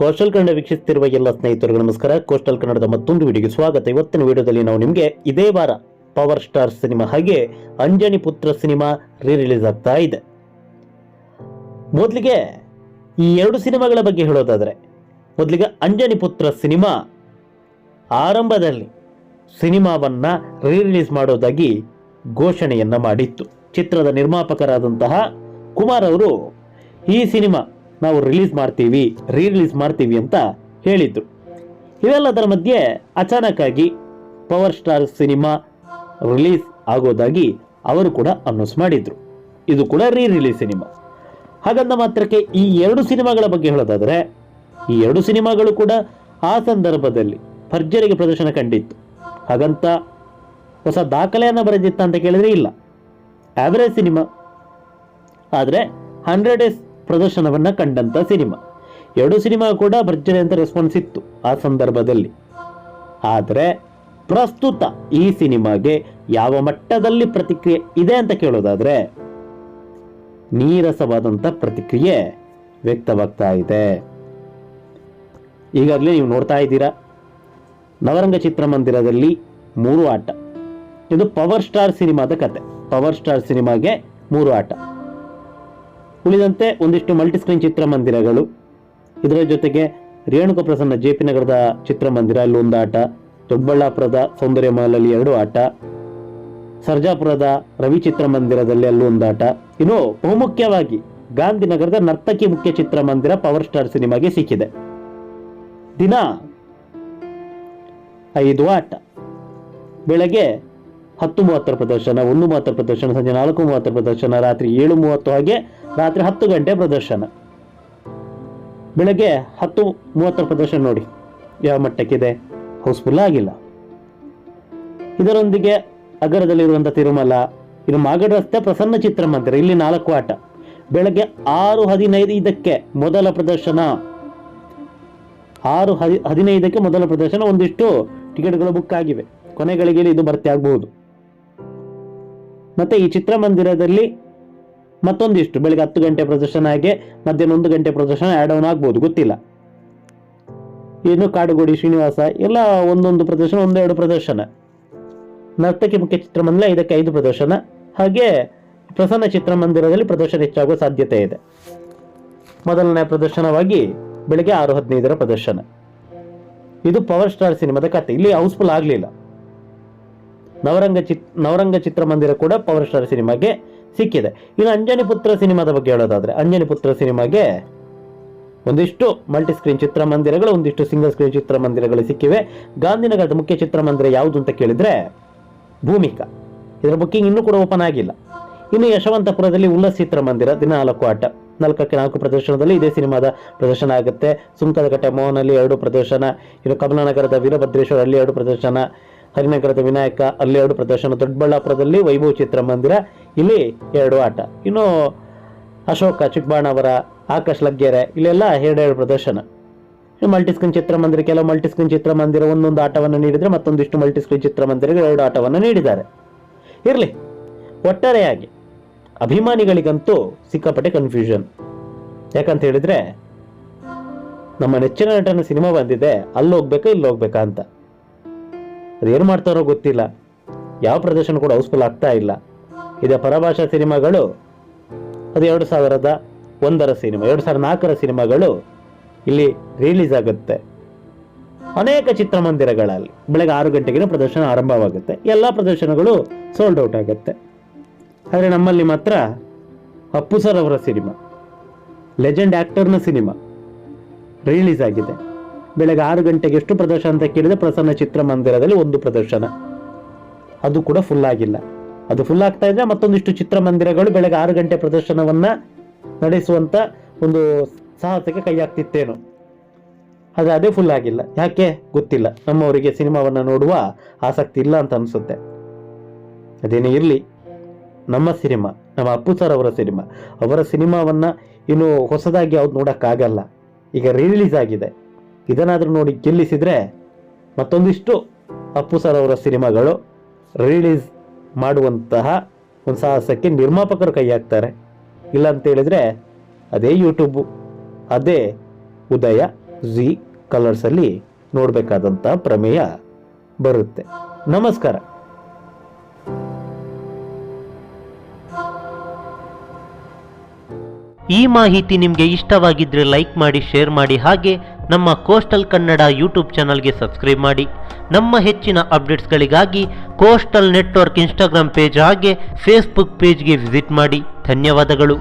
Coastal Kannada ವೀಕ್ಷಿಸುತ್ತಿರುವ ಎಲ್ಲ ಸ್ನೇಹಿತರಿಗೆ ನಮಸ್ಕಾರ. ಕೋಸ್ಟಲ್ ಕನ್ನಡದ ಮತ್ತೊಂದು ವಿಡಿಯೋಗೆ ಸ್ವಾಗತ. ಇವತ್ತಿನ ವಿಡಿಯೋದಲ್ಲಿ ನಾವು ನಿಮಗೆ ಇದೇ ವಾರ ಪವರ್ ಸ್ಟಾರ್ ಸಿನಿಮಾ ಹಾಗೆ ಅಂಜನಿ ಪುತ್ರ ಸಿನಿಮಾ ರೀ ರಿಲೀಸ್ ಆಗ್ತಾ ಇದೆ. ಮೊದಲಿಗೆ ಈ ಎರಡು ಸಿನಿಮಾಗಳ ಬಗ್ಗೆ ಹೇಳೋದಾದರೆ, ಮೊದಲಿಗೆ ಅಂಜನಿ ಪುತ್ರ ಸಿನಿಮಾ ಆರಂಭದಲ್ಲಿ ಸಿನಿಮಾವನ್ನು ರೀ ರಿಲೀಸ್ ಮಾಡೋದಾಗಿ ಘೋಷಣೆಯನ್ನು ಮಾಡಿತ್ತು. ಚಿತ್ರದ ನಿರ್ಮಾಪಕರಾದಂತಹ ಕುಮಾರ್ ಅವರು ಈ ಸಿನಿಮಾ ನಾವು ರಿಲೀಸ್ ಮಾಡ್ತೀವಿ ರೀ ರಿಲೀಸ್ ಮಾಡ್ತೀವಿ ಅಂತ ಹೇಳಿದ್ರು. ಇವೆಲ್ಲದರ ಮಧ್ಯೆ ಅಚಾನಕ್ಕಾಗಿ ಪವರ್ ಸ್ಟಾರ್ ಸಿನಿಮಾ ರಿಲೀಸ್ ಆಗೋದಾಗಿ ಅವರು ಕೂಡ ಅನೌನ್ಸ್ ಮಾಡಿದ್ರು. ಇದು ಕೂಡ ರೀ ರಿಲೀಸ್ ಸಿನಿಮಾ ಹಾಗಂದ ಮಾತ್ರಕ್ಕೆ ಈ ಎರಡು ಸಿನಿಮಾಗಳ ಬಗ್ಗೆ ಹೇಳೋದಾದರೆ, ಈ ಎರಡು ಸಿನಿಮಾಗಳು ಕೂಡ ಆ ಸಂದರ್ಭದಲ್ಲಿ ಭರ್ಜರಿಗೆ ಪ್ರದರ್ಶನ ಕಂಡಿತ್ತು. ಹಾಗಂತ ಹೊಸ ದಾಖಲೆಯನ್ನು ಬರೆದಿತ್ತ ಅಂತ ಕೇಳಿದ್ರೆ ಇಲ್ಲ. ಆವರೇಜ್ ಸಿನಿಮಾ ಆದರೆ ಹಂಡ್ರೆಡ್ ಡೇಸ್ ಪ್ರದರ್ಶನವನ್ನು ಕಂಡಂತ ಸಿನಿಮಾ. ಎರಡು ಸಿನಿಮಾ ಕೂಡ ಭರ್ಜರಿ ಅಂತ ರೆಸ್ಪಾನ್ಸ್ ಇತ್ತು ಆ ಸಂದರ್ಭದಲ್ಲಿ. ಆದರೆ ಪ್ರಸ್ತುತ ಈ ಸಿನಿಮಾಗೆ ಯಾವ ಮಟ್ಟದಲ್ಲಿ ಪ್ರತಿಕ್ರಿಯೆ ಇದೆ ಅಂತ ಕೇಳೋದಾದ್ರೆ ನೀರಸವಾದಂಥ ಪ್ರತಿಕ್ರಿಯೆ ವ್ಯಕ್ತವಾಗ್ತಾ ಇದೆ. ಈಗಾಗಲೇ ನೀವು ನೋಡ್ತಾ ಇದ್ದೀರಾ, ನವರಂಗ ಚಿತ್ರಮಂದಿರದಲ್ಲಿ ಮೂರು ಆಟ. ಇದು ಪವರ್ ಸ್ಟಾರ್ ಸಿನಿಮಾದ ಕತೆ. ಪವರ್ ಸ್ಟಾರ್ ಸಿನಿಮಾಗೆ ಮೂರು ಆಟ. ಉಳಿದಂತೆ ಒಂದಿಷ್ಟು ಮಲ್ಟಿಸ್ಕ್ರೀನ್ ಚಿತ್ರಮಂದಿರಗಳು. ಇದರ ಜೊತೆಗೆ ರೇಣುಕಾ ಪ್ರಸನ್ನ ಜೆ ಪಿ ನಗರದ ಚಿತ್ರಮಂದಿರ ಅಲ್ಲಿ ಒಂದು ಆಟ ದೊಡ್ಡಬಳ್ಳಾಪುರದ ಸೌಂದರ್ಯ ಮಾಲಲ್ಲಿ ಎರಡು ಆಟ, ಸರ್ಜಾಪುರದ ರವಿ ಚಿತ್ರಮಂದಿರದಲ್ಲಿ ಅಲ್ಲೂ ಒಂದು ಆಟ ಇನ್ನು ಬಹುಮುಖ್ಯವಾಗಿ ಗಾಂಧಿನಗರದ ನರ್ತಕಿ ಮುಖ್ಯ ಚಿತ್ರಮಂದಿರ ಪವರ್ ಸ್ಟಾರ್ ಸಿನಿಮಾಗೆ ಸಿಕ್ಕಿದೆ. ದಿನ ಐದು ಆಟ. ಬೆಳಗ್ಗೆ ಹತ್ತು ಮೂವತ್ತರ ಪ್ರದರ್ಶನ, ಒಂದು ಮೂವತ್ತರ ಪ್ರದರ್ಶನ, ಸಂಜೆ ನಾಲ್ಕು ಮೂವತ್ತರ ಪ್ರದರ್ಶನ, ರಾತ್ರಿ ಏಳು ಮೂವತ್ತು ಹಾಗೆ ರಾತ್ರಿ ಹತ್ತು ಗಂಟೆ ಪ್ರದರ್ಶನ. ಬೆಳಗ್ಗೆ ಹತ್ತು ಮೂವತ್ತರ ಪ್ರದರ್ಶನ ನೋಡಿ. ಯಾವ ಮಟ್ಟಕ್ಕಿದೆ? ಹೌಸ್ಫುಲ್ ಆಗಿಲ್ಲ. ಇದರೊಂದಿಗೆ ಅಗರದಲ್ಲಿರುವಂಥ ತಿರುಮಲ, ಇದು ಮಾಗಡ ರಸ್ತೆ ಪ್ರಸನ್ನ ಚಿತ್ರಮಂದಿರ ಇಲ್ಲಿ ನಾಲ್ಕು ಆಟ. ಬೆಳಗ್ಗೆ ಆರು ಹದಿನೈದು ಇದಕ್ಕೆ ಮೊದಲ ಪ್ರದರ್ಶನ. ಆರು ಹದಿ ಹದಿನೈದಕ್ಕೆ ಮೊದಲ ಪ್ರದರ್ಶನ, ಒಂದಿಷ್ಟು ಟಿಕೆಟ್ಗಳು ಬುಕ್ ಆಗಿವೆ. ಕೊನೆಗಳಿಗೆ ಇದು ಭರ್ತಿ ಆಗಬಹುದು. ಮತ್ತೆ ಈ ಚಿತ್ರಮಂದಿರದಲ್ಲಿ ಮತ್ತೊಂದಿಷ್ಟು. ಬೆಳಗ್ಗೆ ಹತ್ತು ಗಂಟೆ ಪ್ರದರ್ಶನ ಹಾಗೆ ಮಧ್ಯಾಹ್ನ ಒಂದು ಗಂಟೆ ಪ್ರದರ್ಶನ ಆ್ಯಡ್ ಆನ್ ಆಗ್ಬೋದು, ಗೊತ್ತಿಲ್ಲ. ಇನ್ನು ಕಾಡುಗೋಡಿ, ಶ್ರೀನಿವಾಸ ಎಲ್ಲ ಒಂದೊಂದು ಪ್ರದರ್ಶನ, ಒಂದೆರಡು ಪ್ರದರ್ಶನ. ನರ್ತಕಿ ಮುಖ್ಯ ಚಿತ್ರಮಂದಿರ ಇದಕ್ಕೆ ಐದು ಪ್ರದರ್ಶನ. ಹಾಗೆ ಪ್ರಸನ್ನ ಚಿತ್ರಮಂದಿರದಲ್ಲಿ ಪ್ರದರ್ಶನ ಹೆಚ್ಚಾಗುವ ಸಾಧ್ಯತೆ ಇದೆ. ಮೊದಲನೇ ಪ್ರದರ್ಶನವಾಗಿ ಬೆಳಗ್ಗೆ ಆರು ಹದಿನೈದರ ಪ್ರದರ್ಶನ. ಇದು ಪವರ್ ಸ್ಟಾರ್ ಸಿನಿಮಾದ ಕತೆ ಇಲ್ಲಿ ಹೌಸ್ಫುಲ್ ಆಗಲಿಲ್ಲ. ನವರಂಗ ಚಿತ್, ನವರಂಗ ಚಿತ್ರಮಂದಿರ ಕೂಡ ಪವರ್ ಸ್ಟಾರ್ ಸಿನಿಮಾಗೆ ಸಿಕ್ಕಿದೆ. ಇನ್ನು ಅಂಜನಿ ಪುತ್ರ ಸಿನಿಮಾದ ಬಗ್ಗೆ ಹೇಳೋದಾದ್ರೆ, ಅಂಜನಿ ಪುತ್ರ ಸಿನಿಮಾಗೆ ಒಂದಿಷ್ಟು ಮಲ್ಟಿ ಸ್ಕ್ರೀನ್ ಚಿತ್ರಮಂದಿರಗಳು, ಒಂದಿಷ್ಟು ಸಿಂಗಲ್ ಸ್ಕ್ರೀನ್ ಚಿತ್ರಮಂದಿರಗಳು ಸಿಕ್ಕಿವೆ. ಗಾಂಧಿನಗರದ ಮುಖ್ಯ ಚಿತ್ರಮಂದಿರ ಯಾವುದು ಅಂತ ಕೇಳಿದ್ರೆ, ಭೂಮಿಕಾ. ಇದರ ಬುಕ್ಕಿಂಗ್ ಇನ್ನೂ ಕೂಡ ಓಪನ್ ಆಗಿಲ್ಲ. ಇನ್ನು ಯಶವಂತಪುರದಲ್ಲಿ ಉಲ್ಲಸ್ ಚಿತ್ರಮಂದಿರ ದಿನ ನಾಲ್ಕು ಆಟ. ನಾಲ್ಕಕ್ಕೆ ನಾಲ್ಕು ಪ್ರದರ್ಶನದಲ್ಲಿ ಇದೇ ಸಿನಿಮಾದ ಪ್ರದರ್ಶನ ಆಗುತ್ತೆ. ಸುಂಕದಕಟ್ಟೆ ಮೋಹನಲ್ಲಿ ಎರಡು ಪ್ರದರ್ಶನ. ಇನ್ನು ಕಮಲನಗರದ ವೀರಭದ್ರೇಶ್ವರ ಅಲ್ಲಿ ಎರಡು ಪ್ರದರ್ಶನ. ಹರಿನಗರದ ವಿನಾಯಕ, ಅಲ್ಲಿ ಎರಡು ಪ್ರದರ್ಶನ ದೊಡ್ಡಬಳ್ಳಾಪುರದಲ್ಲಿ ವೈಭವ್ ಚಿತ್ರಮಂದಿರ ಇಲ್ಲಿ ಎರಡು ಆಟ. ಇನ್ನು ಅಶೋಕ ಚಿಕ್ಕಬಾಣವರ ಆಕಾಶ್ ಲಗ್ಗೆರೆ, ಇಲ್ಲೆಲ್ಲ ಎರಡೆರಡು ಪ್ರದರ್ಶನ. ಮಲ್ಟಿಸ್ಕ್ರೀನ್ ಚಿತ್ರಮಂದಿರ ಕೆಲವು ಮಲ್ಟಿಸ್ಕ್ರೀನ್ ಚಿತ್ರಮಂದಿರ ಒಂದೊಂದು ಆಟವನ್ನು ನೀಡಿದರೆ ಮತ್ತೊಂದಿಷ್ಟು ಮಲ್ಟಿಸ್ಕ್ರೀನ್ ಚಿತ್ರಮಂದಿರಗಳು ಎರಡು ಆಟವನ್ನು ನೀಡಿದ್ದಾರೆ. ಇರಲಿ, ಒಟ್ಟಾರೆಯಾಗಿ ಅಭಿಮಾನಿಗಳಿಗಂತೂ ಸಿಕ್ಕಾಪಟ್ಟೆ ಕನ್ಫ್ಯೂಷನ್ ಯಾಕಂತ ಹೇಳಿದ್ರೆ, ನಮ್ಮ ನೆಚ್ಚಿನ ನಟನ ಸಿನಿಮಾ ಬಂದಿದೆ, ಅಲ್ಲಿ ಹೋಗ್ಬೇಕಾ, ಇಲ್ಲಿ ಹೋಗ್ಬೇಕಾ ಅಂತ. ಅದೇನು ಮಾಡ್ತಾರೋ ಗೊತ್ತಿಲ್ಲ. ಯಾವ ಪ್ರದರ್ಶನ ಕೂಡ ಹೌಸ್ಫುಲ್ ಆಗ್ತಾ ಇಲ್ಲ. ಇದೆ ಪರಭಾಷಾ ಸಿನಿಮಾಗಳು ಅದು ಎರಡು ಸಾವಿರದ ಒಂದರ ಸಿನಿಮಾ, ಎರಡು ಸಾವಿರದ ನಾಲ್ಕರ ಸಿನಿಮಾಗಳು ಇಲ್ಲಿ ರಿಲೀಸ್ ಆಗುತ್ತೆ. ಅನೇಕ ಚಿತ್ರಮಂದಿರಗಳಲ್ಲಿ ಬೆಳಗ್ಗೆ ಆರು ಗಂಟೆಗೆ ಪ್ರದರ್ಶನ ಆರಂಭವಾಗುತ್ತೆ. ಎಲ್ಲ ಪ್ರದರ್ಶನಗಳು ಸೋಲ್ಡ್ ಔಟ್ ಆಗುತ್ತೆ. ಆದರೆ ನಮ್ಮಲ್ಲಿ ಮಾತ್ರ ಅಪ್ಪು ಸರ್ ಅವರ ಸಿನಿಮಾ ಲೆಜೆಂಡ್ ಆ್ಯಕ್ಟರ್ನ ಸಿನಿಮಾ ರಿಲೀಸ್ ಆಗಿದೆ. ಬೆಳಗ್ಗೆ ಆರು ಗಂಟೆಗೆ ಎಷ್ಟು ಪ್ರದರ್ಶನ ಅಂತ ಕೇಳಿದ್ರೆ ಪ್ರಸನ್ನ ಚಿತ್ರಮಂದಿರದಲ್ಲಿ ಒಂದು ಪ್ರದರ್ಶನ. ಅದು ಕೂಡ ಫುಲ್ ಆಗಿಲ್ಲ. ಅದು ಫುಲ್ ಆಗ್ತಾ ಇದ್ರೆ ಮತ್ತೊಂದಿಷ್ಟು ಚಿತ್ರಮಂದಿರಗಳು ಬೆಳಗ್ಗೆ ಆರು ಗಂಟೆ ಪ್ರದರ್ಶನವನ್ನ ನಡೆಸುವಂತ ಒಂದು ಸಾಹಸಕ್ಕೆ ಕೈ ಹಾಕ್ತಿತ್ತೇನು. ಆದರೆ ಅದೇ ಫುಲ್ ಆಗಿಲ್ಲ. ಯಾಕೆ? ಗೊತ್ತಿಲ್ಲ. ನಮ್ಮವರಿಗೆ ಸಿನಿಮಾವನ್ನು ನೋಡುವ ಆಸಕ್ತಿ ಇಲ್ಲ ಅಂತ ಅನಿಸುತ್ತೆ. ಅದೇನೇ ಇರಲಿ. ನಮ್ಮ ಸಿನಿಮಾ, ನಮ್ಮ ಅಪ್ಪು ಸರ್ ಅವರ ಸಿನಿಮಾ. ಅವರ ಸಿನಿಮಾವನ್ನ ಇನ್ನು ಹೊಸದಾಗಿ ಯಾವ್ದು ನೋಡೋಕ್ಕಾಗಲ್ಲ. ಈಗ ರಿಲೀಸ್ ಆಗಿದೆ. ಇದನ್ನಾದರೂ ನೋಡಿ ಗೆಲ್ಲಿಸಿದರೆ ಮತ್ತೊಂದಿಷ್ಟು ಅಪ್ಪು ಸರ್ ಅವರ ಸಿನಿಮಾಗಳು ರಿಲೀಸ್ ಮಾಡುವಂತಹ ಒಂದು ಸಾಹಸಕ್ಕೆ ನಿರ್ಮಾಪಕರು ಕೈ ಹಾಕ್ತಾರೆ. ಇಲ್ಲ ಅಂತೇಳಿದರೆ ಅದೇ ಯೂಟ್ಯೂಬು ಅದೇ ಉದಯ ಝಿ ಕಲರ್ಸಲ್ಲಿ ನೋಡಬೇಕಾದಂಥ ಪ್ರಮೇಯ ಬರುತ್ತೆ. ನಮಸ್ಕಾರ. ಈ ಮಾಹಿತಿ ನಿಮಗೆ ಇಷ್ಟವಾಗಿದ್ದರೆ ಲೈಕ್ ಮಾಡಿ, ಶೇರ್ ಮಾಡಿ, ಹಾಗೆ ನಮ್ಮ ಕೋಸ್ಟಲ್ ಕನ್ನಡ ಯೂಟ್ಯೂಬ್ ಚಾನಲ್ಗೆ ಸಬ್ಸ್ಕ್ರೈಬ್ ಮಾಡಿ. ನಮ್ಮ ಹೆಚ್ಚಿನ ಅಪ್ಡೇಟ್ಸ್ಗಳಿಗಾಗಿ ಕೋಸ್ಟಲ್ ನೆಟ್ವರ್ಕ್ ಇನ್ಸ್ಟಾಗ್ರಾಮ್ ಪೇಜ್ ಹಾಗೆ ಫೇಸ್ಬುಕ್ ಪೇಜ್ಗೆ ವಿಸಿಟ್ ಮಾಡಿ. ಧನ್ಯವಾದಗಳು.